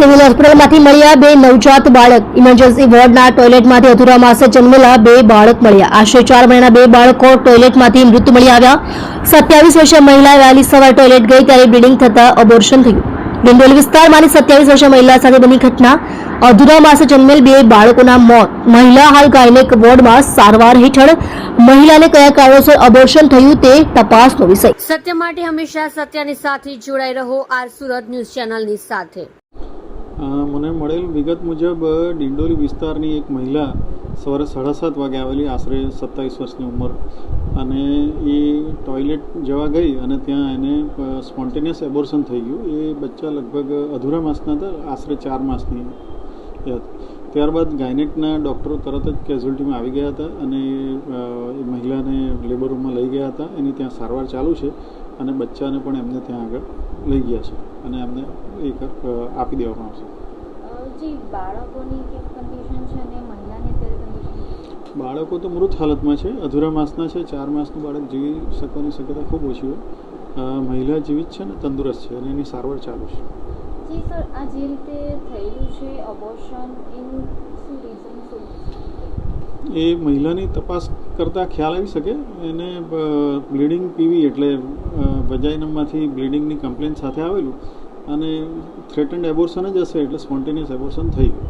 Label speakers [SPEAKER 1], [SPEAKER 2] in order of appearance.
[SPEAKER 1] Civil હોસ્પિટલમાંથી મળ્યા બે નવજાત બાળક. ઇમરજન્સી વોર્ડના ટોયલેટમાંથી અધૂરા માસે જન્મેલા બે બાળક મળ્યા. આશરે ચાર મહિના બે બાળકો ટોયલેટમાંથી મૃત મળી આવ્યા. સત્યાવીસ વર્ષીય મહિલા વહેલી સવાર ટોયલેટ ગઈ ત્યારે બ્લીડિંગ થતાં અબોર્શન થયું. ડિંડોલી વિસ્તારમાંની સત્યાવીસ વર્ષીય મહિલા સાથે બની ઘટના. અધૂરા માસે જન્મેલ બે બાળકોના મોત. મહિલા હાલ ગાયનેક વોર્ડમાં સારવાર હેઠળ. મહિલાને કયા કારણોસર અબોર્શન થયું તે તપાસનો વિષય.
[SPEAKER 2] સત્ય માટે હંમેશા સત્યની સાથે જોડાઈ રહો આર સુરત ન્યૂઝ ચેનલની સાથે.
[SPEAKER 3] મને મળેલ વિગત મુજબ ડિંડોલી વિસ્તારની એક મહિલા સવારે સાડા સાત વાગે આવેલી આશરે સત્તાવીસ વર્ષની ઉંમર. અને એ ટોયલેટ જવા ગઈ અને ત્યાં એને સ્પોન્ટેનિયસ એબોર્શન થઈ ગયું. એ બચ્ચા લગભગ અધૂરા માસના હતા, આશરે ચાર માસની હતી. ત્યારબાદ ગાયનેકના ડૉક્ટરો તરત જ કેઝ્યુલિટીમાં આવી ગયા હતા અને એ મહિલાને લેબર રૂમમાં લઈ ગયા હતા. એની ત્યાં સારવાર ચાલુ છે અને બચ્ચાને પણ એમને ત્યાં આગળ લઈ ગયા છે અને એમને એક આપી દેવામાં આવશે. બાળકો તો મૃત હાલતમાં છે. અધૂરા માસના છે. ચાર માસનું બાળક જીવી શકવાની શક્યતા ખૂબ ઓછી હોય. મહિલા જીવિત છે ને તંદુરસ્ત છે અને એની સારવાર ચાલુ છે.
[SPEAKER 4] જી સર આ જે રીતે થયેલું
[SPEAKER 3] એ મહિલાની તપાસ કરતાં ખ્યાલ આવી શકે. એને બ્લીડિંગ પીવી એટલે વજાઇનમાંથી બ્લીડિંગની કમ્પ્લેન સાથે આવેલું અને થ્રેટન્ડ એબોર્શન જ હશે એટલે સ્પોન્ટેનિયસ એબોર્શન થઈ ગયું.